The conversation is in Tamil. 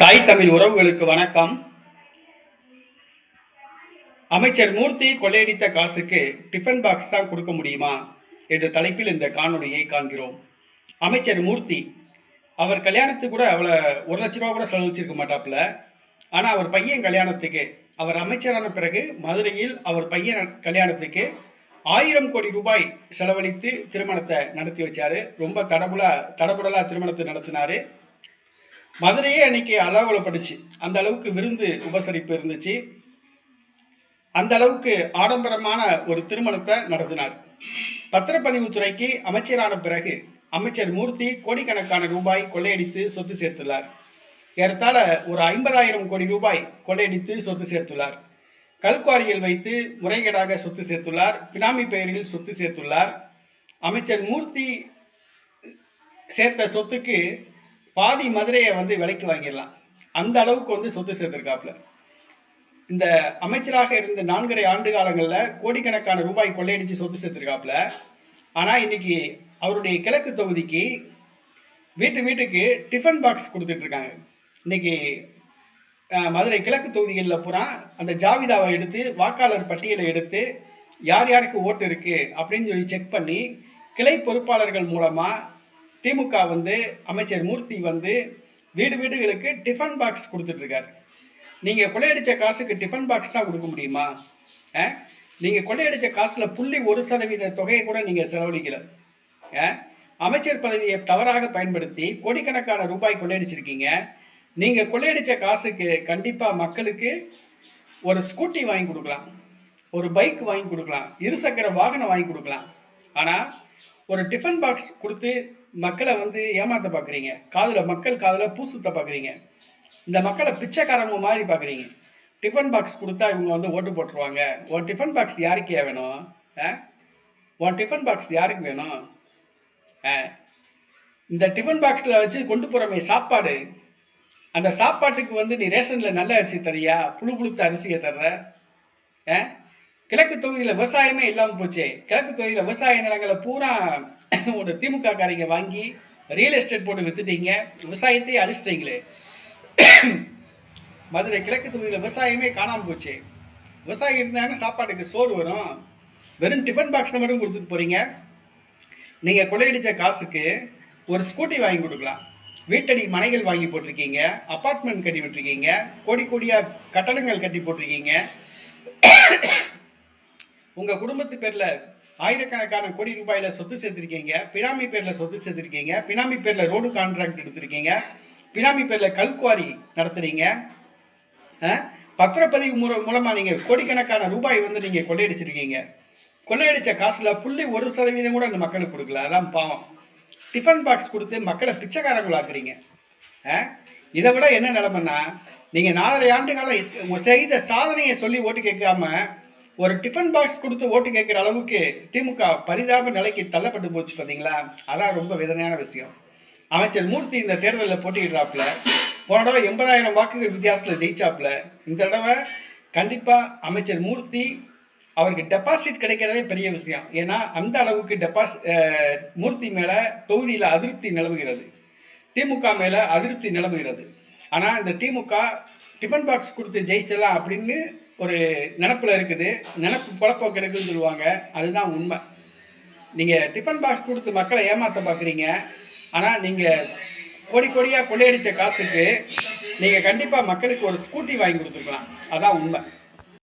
தாய் தமிழ் உறவுகளுக்கு வணக்கம். அமைச்சர் மூர்த்தி கொள்ளையடித்த காசுக்கு டிஃபன் பாக்ஸ் தான் கொடுக்க முடியுமா என்ற தலைப்பில் இந்த காணொலியை காண்கிறோம். அமைச்சர் மூர்த்தி அவர் கல்யாணத்துக்கு கூட அவ்வளோ ஒரு லட்ச ரூபா கூட செலவழிச்சிருக்க மாட்டாப்புல. ஆனா அவர் பையன் கல்யாணத்துக்கு அவர் அமைச்சரான பிறகு மதுரையில் அவர் பையன் கல்யாணத்துக்கு ஆயிரம் கோடி ரூபாய் செலவழித்து திருமணத்தை நடத்தி வச்சாரு. ரொம்ப தடபுலா தடபுடலா திருமணத்தை நடத்தினாரு. மதுரையே அன்னைக்கு அலாவலப்படுச்சு. அந்த அளவுக்கு விருந்து உபசரிப்பு இருந்துச்சு. அந்த அளவுக்கு ஆடம்பரமான ஒரு திருமணத்தை நடத்தினார். பத்திரப்பதிவுத்துறைக்கு அமைச்சரான பிறகு அமைச்சர் மூர்த்தி கோடிக்கணக்கான ரூபாய் கொள்ளையடித்து சொத்து சேர்த்துள்ளார். ஏறத்தாழ ஒரு ஐம்பதாயிரம் கோடி ரூபாய் கொள்ளையடித்து சொத்து சேர்த்துள்ளார். கல்குவாரியில் வைத்து முறைகேடாக சொத்து சேர்த்துள்ளார். பினாமி பெயரில் சொத்து சேர்த்துள்ளார். அமைச்சர் மூர்த்தி சேர்த்த சொத்துக்கு பாதி மதுரையை வந்து விலைக்கு வாங்கிடலாம். அந்த அளவுக்கு வந்து சொத்து சேர்த்திருக்காப்புல. இந்த அமைச்சராக இருந்த நான்கரை ஆண்டு காலங்களில் கோடிக்கணக்கான ரூபாய் கொள்ளையடிச்சு சொத்து சேர்த்திருக்காப்புல. ஆனால் இன்னைக்கு அவருடைய கிழக்கு தொகுதிக்கு வீட்டு வீட்டுக்கு டிஃபன் பாக்ஸ் கொடுத்துட்டு இருக்காங்க இன்னைக்கு மதுரை கிழக்கு தொகுதிகளில் பூரா அந்த ஜாவிதாவை எடுத்து வாக்காளர் பட்டியலை எடுத்து யார் யாருக்கு ஓட்டு இருக்கு அப்படின்னு சொல்லி செக் பண்ணி கிளை பொறுப்பாளர்கள் மூலமாக திமுக வந்து அமைச்சர் மூர்த்தி வந்து வீடு வீடுகளுக்கு டிஃபன் பாக்ஸ் கொடுத்துட்டு இருக்காரு கொள்ளையடித்த காசுக்கு டிஃபன் பாக்ஸ் தான் கொடுக்க முடியுமா? நீங்கள் கொள்ளையடித்த காசில் புள்ளி ஒரு சதவீத தொகையை கூட நீங்கள் செலவழிக்கல. அமைச்சர் பதவியை தவறாக பயன்படுத்தி கோடிக்கணக்கான ரூபாய் கொள்ளையடிச்சிருக்கீங்க. நீங்கள் கொள்ளையடித்த காசுக்கு கண்டிப்பாக மக்களுக்கு ஒரு ஸ்கூட்டி வாங்கி கொடுக்கலாம். ஒரு பைக் வாங்கி கொடுக்கலாம். இருசக்கர வாகனம் வாங்கி கொடுக்கலாம். ஆனால் ஒரு டிஃபன் பாக்ஸ் கொடுத்து மக்களை வந்து ஏமாத்த பார்க்குறீங்க காதில் மக்கள் காதில் பூ சுத்த பார்க்குறீங்க இந்த மக்களை பிச்சைக்காரங்க மாதிரி பார்க்குறீங்க டிஃபன் பாக்ஸ் கொடுத்தா இவங்க வந்து ஓட்டு போட்டுருவாங்க. உன் டிஃபன் பாக்ஸ் யாருக்கு வேணும்? ஆ? உன் டிஃபன் பாக்ஸ் யாருக்கு வேணும்? ஆ. இந்த டிஃபன் பாக்ஸில் வச்சு கொண்டு போகிறமே சாப்பாடு. அந்த சாப்பாட்டுக்கு வந்து நீ ரேஷனில் நல்ல அரிசி தரியா புழு புழுத்த அரிசியை தர்ற? ஆ? கிழக்கு தொகுதியில விவசாயமே இல்லாம போச்சு. கிழக்கு தொகுதியில விவசாய நிலங்களை பூரா ஒரு திமுக காரங்க வாங்கி ரியல் எஸ்டேட் போட்டு வித்துட்டீங்க. விவசாயத்தையே அழிச்சிட்டீங்களே. மதுரை கிழக்கு தொகுதியில விவசாயமே காணாம போச்சு. விவசாயம் இருந்தாங்கன்னா சாப்பாட்டுக்கு சோறு வரும். வெறும் டிஃபன் பாக்ஸ் மட்டும் கொடுத்துட்டு போறீங்க. நீங்க கொள்ளையடிச்ச காசுக்கு ஒரு ஸ்கூட்டி வாங்கி கொடுக்கலாம். வீட்டடி மனைகள் வாங்கி போட்டிருக்கீங்க. அப்பார்ட்மெண்ட் கட்டி விட்டுருக்கீங்க. கோடி கோடியா கட்டடங்கள் கட்டி போட்டிருக்கீங்க. உங்கள் குடும்பத்து பேரில் ஆயிரக்கணக்கான கோடி ரூபாயில சொத்து சேர்த்திருக்கீங்க பினாமி பேரில் சொத்து சேர்த்திருக்கீங்க பினாமி பேரில் ரோடு கான்ட்ராக்ட் எடுத்திருக்கீங்க பினாமி பேரில் கல்குவாரி நடத்துறீங்க பத்திரப்பதிவு மூல மூலமாக நீங்கள் கோடிக்கணக்கான ரூபாய் வந்து நீங்கள் கொள்ளையடிச்சிருக்கீங்க. கொள்ளையடித்த காசில் புள்ளி ஒரு சதவீதம் கூட அந்த மக்களுக்கு கொடுக்கல. அதான் பாவம். டிஃபன் பாக்ஸ் கொடுத்து மக்களை பிச்சைக்காரங்களாக்குறீங்க இதை விட என்ன நிலமைன்னா நீங்கள் நாலரை ஆண்டு காலம் செய்த சாதனையை சொல்லி ஓட்டு கேட்காம ஒரு டிஃபன் பாக்ஸ் கொடுத்து ஓட்டு கேட்குற அளவுக்கு திமுக பரிதாப நிலைக்கு தள்ளப்பட்டு போச்சு பார்த்தீங்களா? அதான் ரொம்ப வேதனையான விஷயம். அமைச்சர் மூர்த்தி இந்த தேர்தலில் போட்டியிடுறாப்புல போன தடவை எண்பதாயிரம் வாக்குகள் வித்தியாசத்தில் ஜெயிச்சாப்புல இந்த தடவை கண்டிப்பாக அமைச்சர் மூர்த்தி அவருக்கு டெபாசிட் கிடைக்கிறதே பெரிய விஷயம். ஏன்னா அந்த அளவுக்கு டெபாசிட் மூர்த்தி மேலே தொகுதியில் அதிருப்தி நிலவுகிறது. திமுக மேலே அதிருப்தி நிலவுகிறது. ஆனால் இந்த திமுக டிஃபன் பாக்ஸ் கொடுத்து ஜெயிச்சலாம் அப்படின்னு ஒரு நினப்பில் இருக்குது. நினப்பு குழப்பம் இருக்குதுன்னு சொல்லுவாங்க. அதுதான் உண்மை. நீங்கள் டிஃபன் பாக்ஸ் கொடுத்து மக்களை ஏமாற்ற பார்க்குறீங்க ஆனால் நீங்கள் கோடி கோடியா கொள்ளையடித்த காசுக்கு நீங்கள் கண்டிப்பாக மக்களுக்கு ஒரு ஸ்கூட்டி வாங்கி கொடுத்துருக்கலாம். அதான் உண்மை.